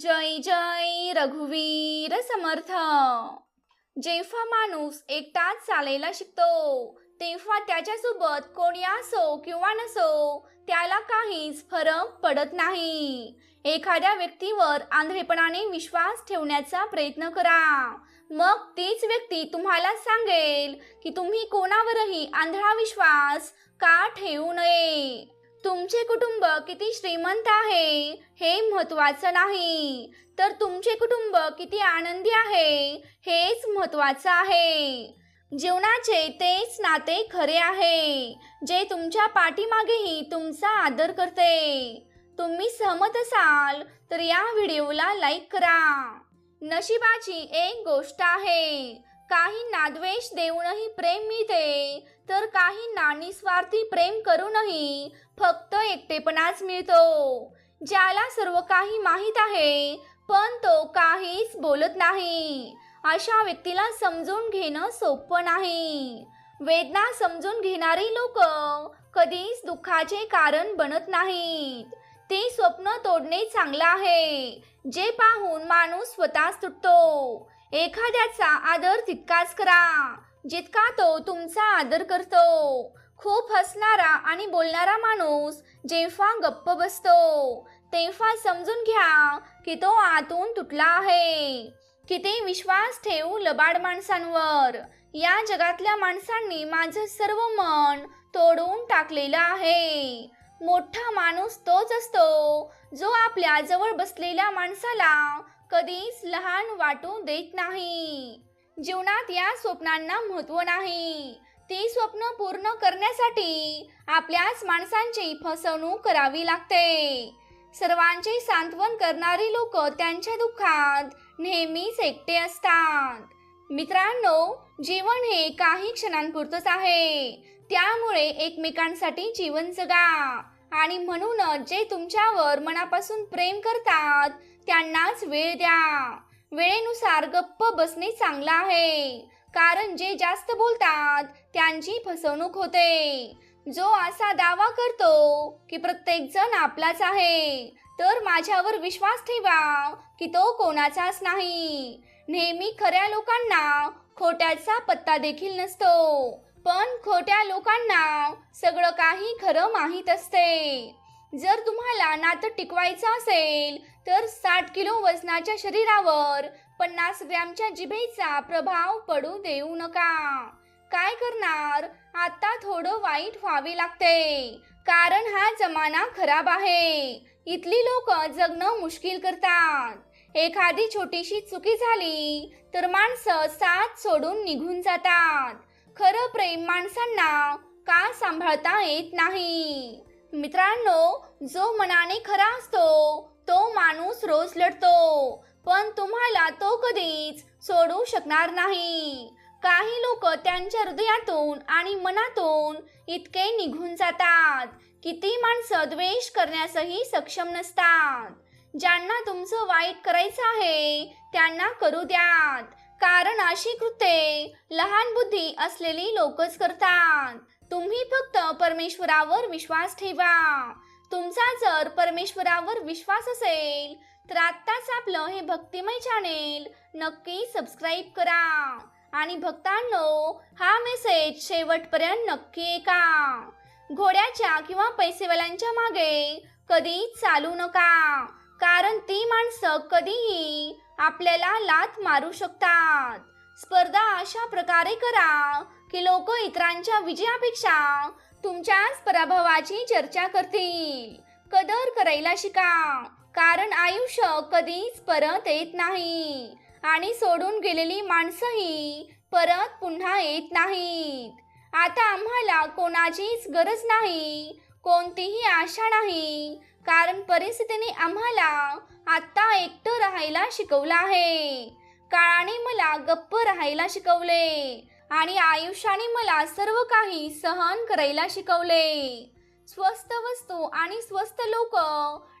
जय जय रघुवीर समर्थ. जेव्हा माणूस एकटाच चालायला शिकतो तेव्हा त्याच्यासोबत कोणी असो किंवा नसो त्याला काहीच फरक पडत नाही. एखाद्या व्यक्तीवर आंधळेपणाने विश्वास ठेवण्याचा प्रयत्न करा. मग तीच व्यक्ती तुम्हाला सांगेल की तुम्ही कोणावरही आंधळा विश्वास का ठेवू नये? तुमचे कुटुंब किती श्रीमंत आहे हे महत्वाचं नाही. तर तुमचे कुटुंब किती आनंदी आहे हेच महत्वाचं आहे. जीवनाचे तेच नाते खरे आहे जे तुमच्या पाठीमागेही तुमचा आदर करते. तुम्ही सहमत असाल तर या व्हिडिओला लाईक करा. नशिबाची एक गोष्ट आहे काही नाद्वेष देऊनही प्रेम मिळते तर काही निस्वार्थी प्रेम करूनही फक्त एकटेपणाच मिळतो. ज्याला सर्व काही माहीत आहे पण तो काहीच बोलत नाही. अशा व्यक्तीला समजून घेणं सोपं नाही. वेदना समजून घेणारी लोक कधीच दुःखाचे कारण बनत नाहीत. ते स्वप्न तोडणे चांगलं आहे. जे पाहून माणूस स्वतःच तुटतो. एखाद्याचा आदर तितकाच करा जितका तो तुमचा आदर करतो. खूप हसणारा आणि बोलणारा माणूस जेव्हा गप्प बसतो तेव्हा समजून घ्या की तो आतून तुटला आहे. किती विश्वास ठेवू लबाड माणसांवर. या जगातल्या माणसांनी माझं सर्व मन तोडून टाकलेलं आहे. मोठा माणूस तोच असतो जो आपल्या जवळ बसलेल्या माणसाला कधीच लहान वाटू देत नाही. जीवनात या स्वप्नांना महत्त्व नाही. ती स्वप्न पूर्ण करण्यासाठी आपल्याच माणसांची फसवणूक करावी लागते. सर्वांचे सांत्वन करणारी लोक त्यांच्या दुःखात नेहमीच एकटे असतात. मित्रांनो जीवन हे काही क्षणांपुरतच आहे. त्यामुळे एकमेकांसाठी जीवन जगा. आणि म्हणूनच जे तुमच्यावर मनापासून प्रेम करतात त्यांनाच वेळ द्या. वेळेनुसार गप्प बसणे चांगलं आहे. कारण जे जास्त बोलतात त्यांची फसवणूक होते. जो असा दावा करतो की प्रत्येक जण आपलाच आहे तर माझ्यावर विश्वास ठेवा की तो कोणाचाच नाही. नेहमी खऱ्या लोकांना खोट्याचा पत्ता देखील नसतो. पण खोट्या लोकांना सगळं काही खरं माहीत असते. जर तुम्हाला नातं टिकवायचं असेल तर साठ किलो वजनाच्या शरीरावर पन्नास ग्रॅमच्या जिभेचा प्रभाव पडू देऊ नका. काय करणार? आता थोडं वाईट व्हावे लागते. कारण हा जमाना खराब आहे. इथली लोक जगणं मुश्किल करतात. एखादी छोटीशी चुकी झाली तर माणसं साथ सोडून निघून जातात. खरं प्रेम माणसांना का सांभाळता येत नाही? मित्रांनो जो मनाने खरा असतो तो माणूस रोज लढतो पण तुम्हाला तो कधीच सोडू शकणार नाही. काही लोक त्यांच्या हृदयातून आणि मनातून इतके निघून जातात किती माणसं द्वेष करण्यासही सक्षम नसतात. ज्यांना तुमचं वाईट करायचं आहे त्यांना करू द्यात. कारण अशी कृत्ये लहान बुद्धी असलेली लोकच करतात. तुम्ही फक्त परमेश्वरावर विश्वास ठेवा. तुमचा जर परमेश्वरावर विश्वास असेल तर आत्ताच आपलं हे भक्तिमय चॅनेल नक्की सबस्क्राईब करा. आणि भक्तांनो हा मेसेज शेवटपर्यंत नक्की ऐका. घोड्याच्या किंवा पैसेवाल्यांच्या मागे कधी चालू नका कारण ती माणसं कधीही आपल्याला लात मारू शकतात. स्पर्धा अशा प्रकारे करा की लोक इतरांच्या विजयापेक्षा तुमच्याच पराभवाची चर्चा करतील. कदर करायला शिका. कारण आयुष्य कधीच परत येत नाही. आणि सोडून गेलेली माणसंही परत पुन्हा येत नाहीत. आता आम्हाला कोणाचीच गरज नाही कोणतीही आशा नाही. कारण परिस्थितीने आम्हाला आत्ता एकटं राहायला शिकवलं आहे. काळाने मला गप्प राहायला शिकवले. आणि आयुष्याने मला सर्व काही सहन करायला शिकवले. स्वस्त वस्तू आणि स्वस्त लोक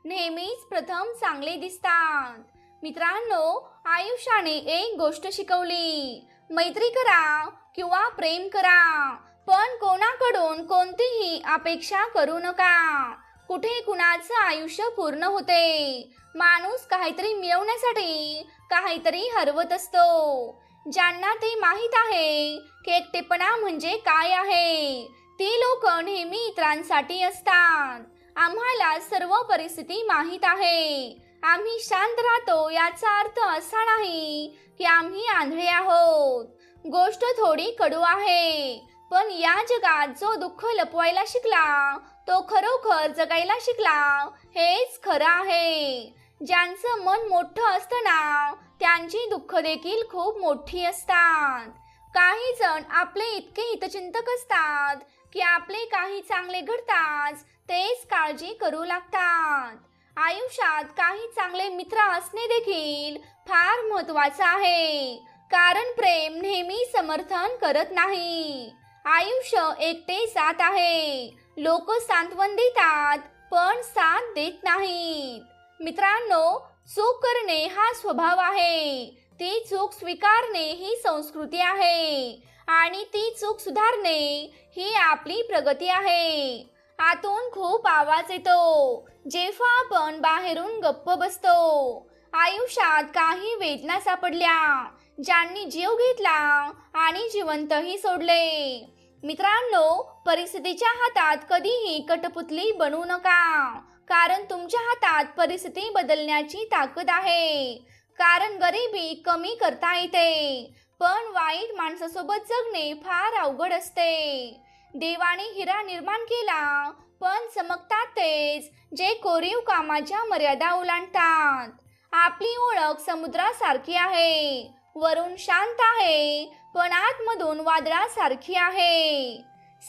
नेहमीच प्रथम चांगले दिसतात. मित्रांनो आयुष्याने एक गोष्ट शिकवली. मैत्री करा किंवा प्रेम करा पण कोणाकडून कोणतीही अपेक्षा करू नका. कुठे कुणाचं आयुष्य पूर्ण होते? माणूस काहीतरी मिळवण्यासाठी काहीतरी हरवत असतो. ज्यांना ते माहीत आहे की एकटेपणा म्हणजे काय आहे? ती लोक नेहमी इतरांसाठी असतात. आम्हाला सर्व परिस्थिती माहीत आहे. आम्ही शांत राहतो याचा अर्थ असा नाही की आम्ही आंधळे आहोत. गोष्ट थोडी कडू आहे. पण या जगात जो दुःख लपवायला शिकला तो खरोखर जगायला शिकला हेच खरं आहे. ज्यांचं मन मोठं असतं ना त्यांची दुःख देखील खूप मोठी असतात. काही जण आपले इतके हितचिंतक असतात की आपले काही चांगले घडताच तेच काळजी करू लागतात. आयुष्यात काही चांगले मित्र असणे देखील फार महत्वाचं आहे. कारण प्रेम नेहमी समर्थन करत नाही. आयुष्य एकटे जात आहे. लोक सांत्वन देतात पण साथ देत नाहीत. मित्रांनो चूक करणे हा स्वभाव आहे. ती चूक स्वीकारणे ही संस्कृती आहे. आणि ती चूक सुधारणे ही आपली प्रगती आहे. आतून खूप आवाज येतो. जेव्हा आपण बाहेरून गप्प बसतो आयुष्यात काही वेदना सापडल्या ज्यांनी जीव घेतला आणि जिवंतही सोडले. मित्रांनो परिस्थितीच्या हातात कधीही कटपुतली बनू नका. कारण तुमच्या हातात परिस्थिती बदलण्याची ताकद आहे. कारण गरिबी कमी करता येते. पण वाईट माणसासोबत जगणे फार अवघड असते. देवाने हिरा निर्माण केला पण चमकतात तेच जे कोरीव कामाच्या मर्यादा ओलांडतात. आपली ओळख समुद्रासारखी आहे. वरून शांत आहे पण आतमधून वादळासारखी आहे.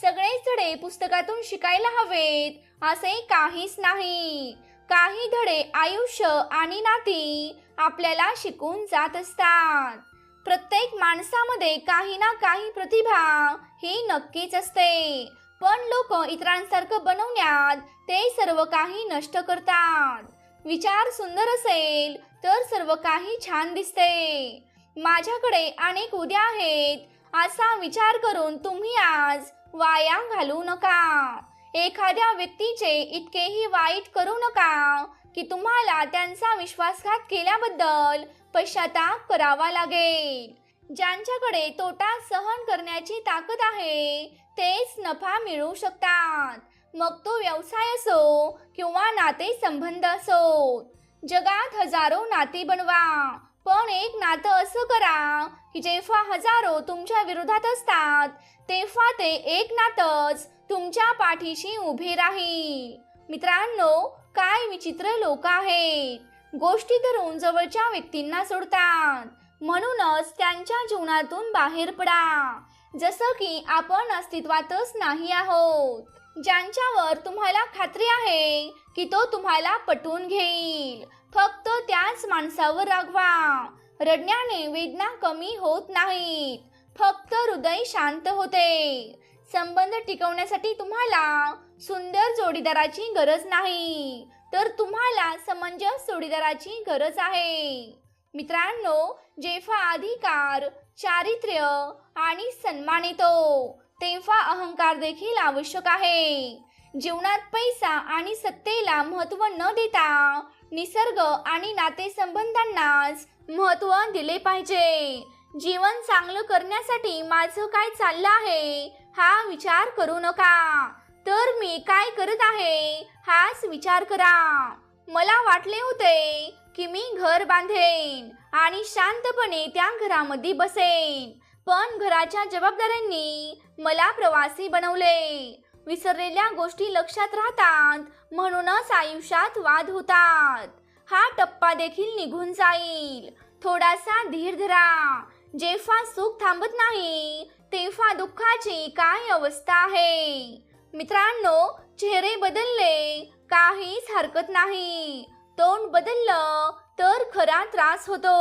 सगळेच धडे पुस्तकातून शिकायला हवेत असे काहीच नाही. काही धडे आयुष्य आणि नाती आपल्याला शिकून जात असतात. प्रत्येक माणसामध्ये काही ना काही प्रतिभा ही नक्कीच असते. पण लोक इतरांसारखं बनवण्यात ते सर्व काही नष्ट करतात. विचार सुंदर असेल तर सर्व काही छान दिसते. माझ्याकडे अनेक उद्या आहेत असा विचार करून तुम्ही आज वाया घालू नका. एखाद्या व्यक्तीचे इतकेही वाईट करू नका की तुम्हाला त्यांचा विश्वासघात केल्याबद्दल पश्चाताप करावा लागेल. ज्यांच्याकडे तोटा सहन करण्याची ताकद आहे तेच नफा मिळवू शकतात. मग तो व्यवसाय असो किंवा नाते संबंध असो जगात हजारो नाती बनवा. पण एक नातं असं करा की जेव्हा हजारो तुमच्या विरोधात असतात तेव्हा ते एक नातंच तुमच्या पाठीशी उभे राहील. मित्रांनो काय विचित्र लोक आहेत. गोष्टी धरून जवळच्या व्यक्तींना सोडतात. म्हणूनच त्यांच्या जीवनातून बाहेर पडा. जसं की आपण अस्तित्वातच नाही आहोत. ज्यांच्यावर तुम्हाला खात्री आहे की तो तुम्हाला पटवून घेईल. फक्त त्याच माणसावर रागवा. रडण्याने वेदना कमी होत नाहीत. फक्त हृदय शांत होते. संबंध टिकवण्यासाठी तुम्हाला सुंदर जोडीदाराची गरज नाही. तर तुम्हाला समंजस जोडीदाराची गरज आहे. मित्रांनो जेव्हा अधिकार चारित्र्य आणि सन्मान येतो तेव्हा अहंकार देखील आवश्यक आहे. जीवनात पैसा आणि सत्तेला महत्त्व न देता निसर्ग आणि नातेसंबंधांनाच महत्त्व दिले पाहिजे. जीवन चांगलं करण्यासाठी माझं काय चाललं आहे हा विचार करू नका. तर मी काय करत आहे हाच विचार करा. मला वाटले होते की मी घर बांधेन आणि शांतपणे त्या घरामध्ये बसेन. पण घराच्या जबाबदाऱ्यांनी मला प्रवासी बनवले. विसरलेल्या गोष्टी लक्षात राहतात. म्हणूनच आयुष्यात वाद होतात. हा टप्पा देखील निघून जाईल. थोडासा धीर धरा. जेव्हा सुख थांबत नाही तेव्हा दुःखाची काय अवस्था आहे? मित्रांनो चेहरे बदलले. काहीच हरकत नाही. तोंड बदललं तर खरा त्रास होतो.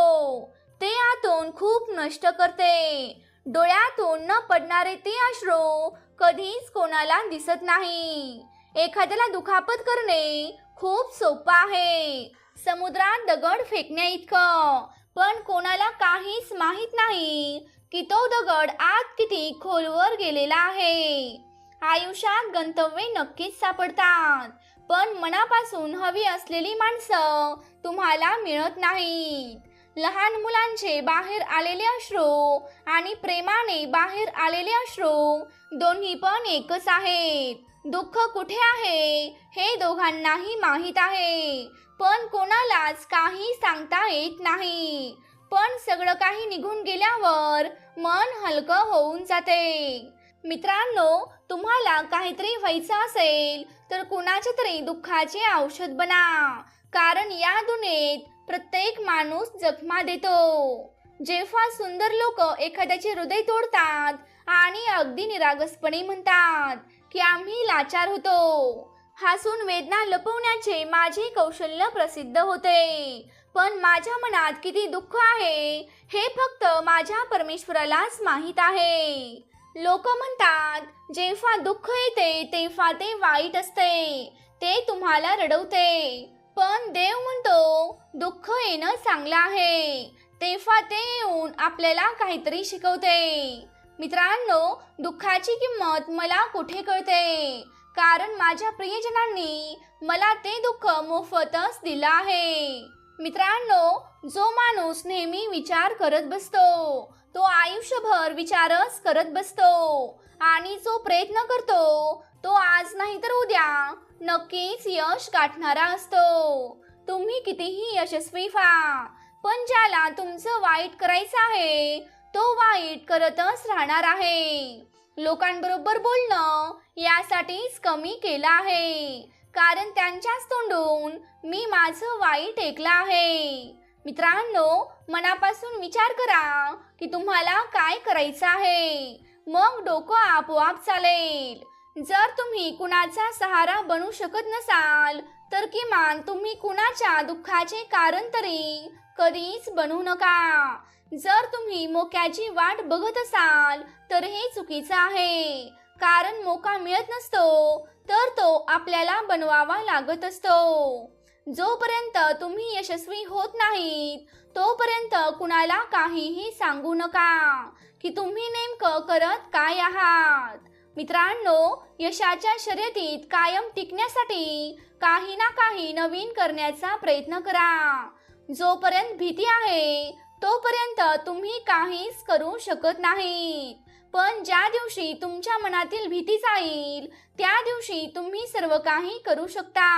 ते आतून खूप नष्ट करते. डोळ्यातून न पडणारे ते अश्रू कधीच कोणाला दिसत नाही. एखाद्याला दुखापत करणे खूप सोपं आहे. समुद्रात दगड फेकण्या इतकं. पण कोणाला काहीच माहीत नाही की तो दगड आत किती खोलवर गेलेला आहे. आयुष्यात गंतव्ये नक्कीच सापडतात. पण मनापासून हवी असलेली माणसं तुम्हाला मिळत नाहीत. लहान मुलांचे बाहेर आलेले अश्रू आणि प्रेमाने बाहेर आलेले अश्रू दोन्ही पण एकच आहेत. दुःख कुठे आहे हे दोघांनाही माहीत आहे. पण कोणालाच काही सांगता येत नाही. पण सगळं काही निघून गेल्यावर मन हलकं होऊन जाते. मित्रांनो तुम्हाला काहीतरी व्हायचं असेल तर कुणाच्या तरी दुःखाचे औषध बना. कारण या दुनियेत प्रत्येक माणूस जखमा देतो. जेव्हा सुंदर लोक एखाद्याचे हृदय तोडतात आणि अगदी निरागसपणे म्हणतात की आम्ही लाचार होतो हसून वेदना लपवण्याचे माझे कौशल्य प्रसिद्ध होते. पण माझ्या मनात किती दुःख आहे हे फक्त माझ्या परमेश्वरालाच माहीत आहे. लोक म्हणतात जेव्हा दुःख येते तेव्हा ते वाईट असते ते तुम्हाला रडवते. पण देव म्हणतो दुःख येणं चांगलं आहे. तेव्हा ते येऊन आपल्याला काहीतरी शिकवते. मित्रांनो दुःखाची किंमत मला कुठे कळते? कारण माझ्या प्रियजनांनी मला ते दुःख मोफतच दिलं आहे. मित्रांनो जो माणूस नेहमी विचार करत बसतो तो आयुष्यभर विचारच करत बसतो. आणि जो प्रयत्न करतो तो आज नाही तर उद्या नक्कीच यश गाठणारा असतो. तुम्ही कितीही यशस्वी व्हा पण ज्याला तुमचं वाईट करायचं आहे तो वाईट करतच राहणार आहे. लोकांबरोबर बोलणं यासाठीच कमी केलं आहे. कारण त्यांच्याच तोंडून मी माझं वाईट ऐकलं आहे. मित्रांनो मनापासून विचार करा की तुम्हाला काय करायचं आहे. मग डोकं आपोआप चालेल. जर तुम्ही कुणाचा सहारा बनू शकत नसाल तर किमान तुम्ही कुणाच्या दुःखाचे कारण तरी कधीच बनू नका. जर तुम्ही मोक्याची वाट बघत असाल तर हे चुकीचं आहे. कारण मोका मिळत नसतो तर तो आपल्याला बनवावा लागत असतो. जोपर्यंत तुम्ही यशस्वी होत नाहीत तोपर्यंत कुणाला काहीही सांगू नका की तुम्ही नेमकं करत काय आहात. मित्रांनो यशाच्या शर्यतीत कायम टिकण्यासाठी काही ना काही नवीन करण्याचा प्रयत्न करा. जोपर्यंत भीती आहे तोपर्यंत तुम्ही काहीच करू शकत नाहीत. पण ज्या दिवशी तुमच्या मनातील भीती जाईल त्या दिवशी तुम्ही सर्व काही करू शकता.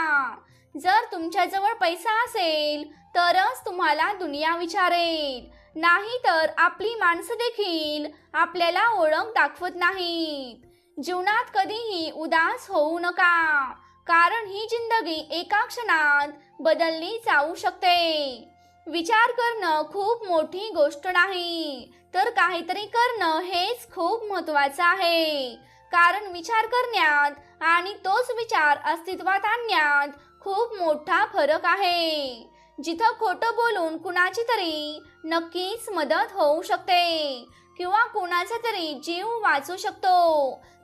जर तुमच्याजवळ पैसा असेल तरच तुम्हाला दुनिया विचारेल. नाही तर आपली माणसं देखील आपल्याला ओळख दाखवत नाहीत. जीवनात कधीही उदास होऊ नका. कारण ही जिंदगी एका क्षणात बदलली जाऊ शकते. विचार करणं खूप मोठी गोष्ट नाही. तर काहीतरी करणं हेच खूप महत्वाचं आहे. कारण विचार करण्यात आणि तोच विचार अस्तित्वात आणण्यात खूप मोठा फरक आहे. जिथं खोटं बोलून कुणाची तरी नक्कीच मदत होऊ शकते. किंवा कुणाचा तरी जीव वाचू शकतो.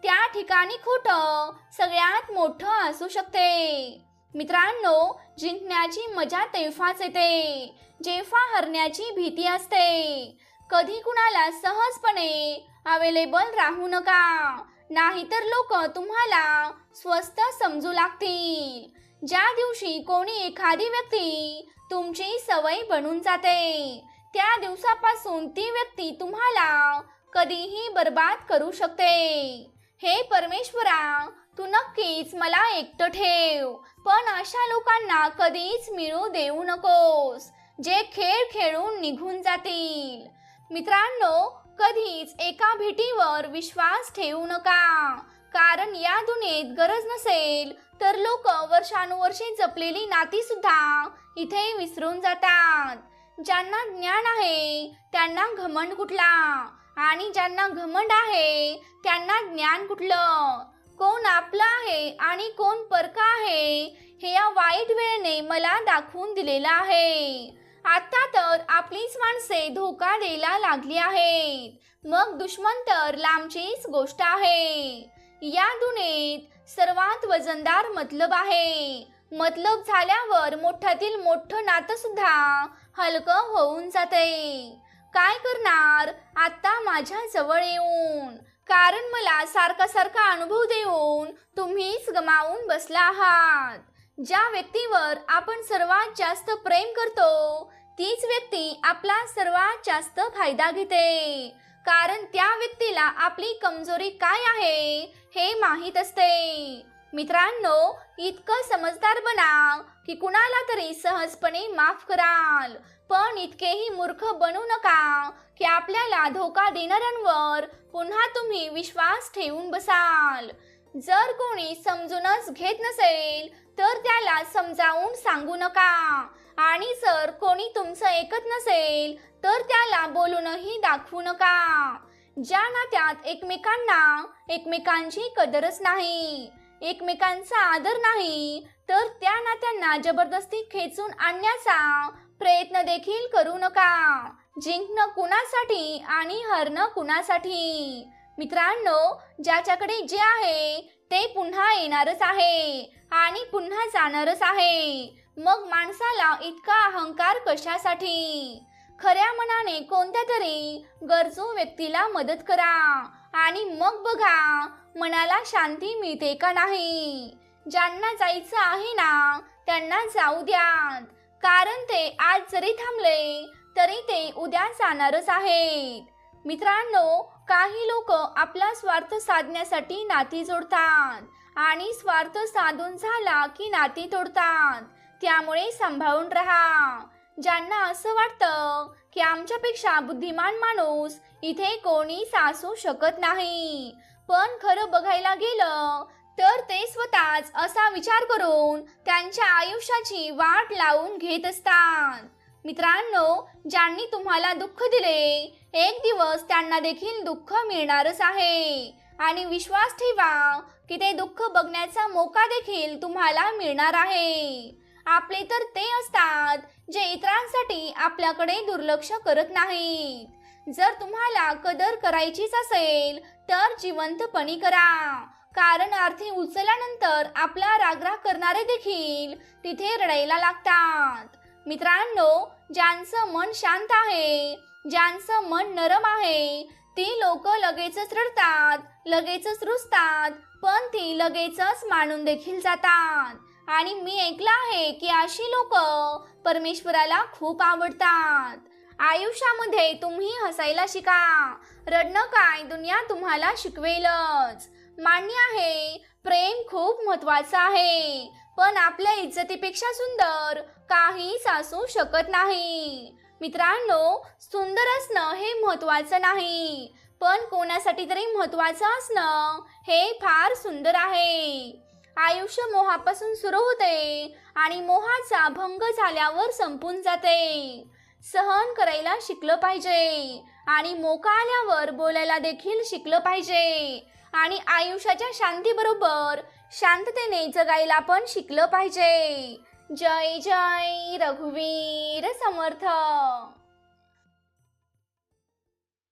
त्या ठिकाणी खोटं सगळ्यात मोठं असू शकते. मित्रांनो जिंकण्याची मजा तेव्हाच येते जेव्हा हरण्याची भीती असते. कधी कुणाला सहजपणे अवेलेबल राहू नका नाहीतर लोक तुम्हाला स्वस्त समजू लागतील. ज्या दिवशी कोणी एखादी व्यक्ती तुमची सवय बनून जाते त्या दिवसापासून ती व्यक्ती तुम्हाला कधीही बर्बाद करू शकते. हे परमेश्वरा तू नक्कीच मला एकटं ठेव पण अशा लोकांना कधीच मिळू देऊ नकोस जे खेळ खेळून निघून जातील. मित्रांनो कधीच एका भेटीवर विश्वास ठेवू नका कारण या दुनियेत गरज नसेल तर लोक वर्षानुवर्षे जपलेली नाती सुद्धा इथे विसरून जातात. ज्यांना ज्ञान आहे त्यांना घमंड कुठला? आणि ज्यांना घमंड आहे त्यांना ज्ञान कुठलं? कोण आपलं आहे आणि कोण परका आहे हे या वाईट वेळेने मला दाखवून दिलेलं आहे. आता तर आपलीच माणसे धोका द्यायला लागली आहेत. मग दुश्मन तर लांबचीच गोष्ट आहे. या दुनेत सर्वात वजनदार मतलब आहे. मतलब झाल्यावर मोठ्यातील मोठं नातं सुद्धा हलकं होऊन जाते. काय करणार? आता माझ्या जवळ येऊन. कारण मला सारखा सारखा अनुभव देऊन तुम्हीच गमावून बसला आहात. ज्या व्यक्तीवर आपण सर्वात जास्त प्रेम करतो तीच व्यक्ती आपला सर्वात जास्त फायदा घेते. कारण त्या व्यक्तीला आपली कमजोरी काय आहे हे माहीत असते. मित्रांनो इतकं समजदार बना. की कुणाला तरी सहजपणे माफ कराल. पण इतकेही मूर्ख बनू नका की आपल्याला धोका देणाऱ्यांवर पुन्हा तुम्ही विश्वास ठेवून बसाल. जर कोणी समजूनच घेत नसेल तर त्याला समजावून सांगू नका. आणि जर कोणी तुमचं ऐकत नसेल तर त्याला बोलूनही दाखवू नका. ज्या नात्यात एकमेकांना एकमेकांची कदरच नाही एकमेकांचा आदर नाही तर त्या नात्यांना जबरदस्ती खेचून आणण्याचा प्रयत्न देखील करू नका. जिंकणं कुणासाठी आणि हरणं कुणासाठी? मित्रांनो ज्याच्याकडे जे आहे ते पुन्हा येणारच आहे आणि पुन्हा जाणारच आहे. मग माणसाला इतका अहंकार कशासाठी? खऱ्या मनाने कोणत्या तरी गरजू व्यक्तीला मदत करा. आणि मग बघा मनाला शांती मिळते का नाही? ज्यांना जायचं आहे ना त्यांना जाऊ द्यात. कारण ते आज जरी थांबले तरी ते उद्या जाणारच आहेत. मित्रांनो काही लोक आपला स्वार्थ साधण्यासाठी नाती जोडतात आणि स्वार्थ साधून झाला की नाती तोडतात. त्यामुळे सांभाळून राहा. ज्यांना असं वाटतं की आमच्यापेक्षा बुद्धिमान माणूस इथे कोणीच असू शकत नाही. पण खरं बघायला गेलं तर ते स्वतःच असा विचार करून त्यांच्या आयुष्याची वाट लावून घेत असतात. मित्रांनो ज्यांनी तुम्हाला दुःख दिले एक दिवस त्यांना देखील दुःख मिळणारच आहे. आणि विश्वास ठेवा की ते दुःख बघण्याचा मोका देखील तुम्हाला मिळणार आहे. आपले तर ते असतात जे इतरांसाठी आपल्याकडे दुर्लक्ष करत नाहीत. जर तुम्हाला कदर करायचीच असेल तर जिवंतपणी करा. कारण आरती उचलल्यानंतर आपला रागराग करणारे देखील तिथे रडायला लागतात. मित्रांनो ज्यांचं मन शांत आहे ज्यांचं मन नरम आहे ती लोक लगेचच रडतात लगेचच रुसतात पण ती लगेचच मानून देखील जातात. आणि मी ऐकलं आहे की अशी लोक परमेश्वराला खूप आवडतात. आयुष्यामध्ये तुम्ही हसायला शिका. रडणं काय दुनिया तुम्हाला शिकवेलच. मान्य आहे प्रेम खूप महत्वाचं आहे. पण आपल्या इज्जतीपेक्षा सुंदर काहीच असू शकत नाही. मित्रांनो सुंदर असणं हे महत्वाचं नाही. पण कोणासाठी तरी महत्वाचं असणं हे फार सुंदर आहे. आयुष्य मोहापासून सुरू होते आणि मोहाचा भंग झाल्यावर संपून जाते. सहन करायला शिकलं पाहिजे आणि मोका आल्यावर बोलायला देखील शिकलं पाहिजे आणि आयुष्याच्या शांतीबरोबर शांततेने जगायला पण शिकलं पाहिजे. जय जय रघुवीर समर्थ.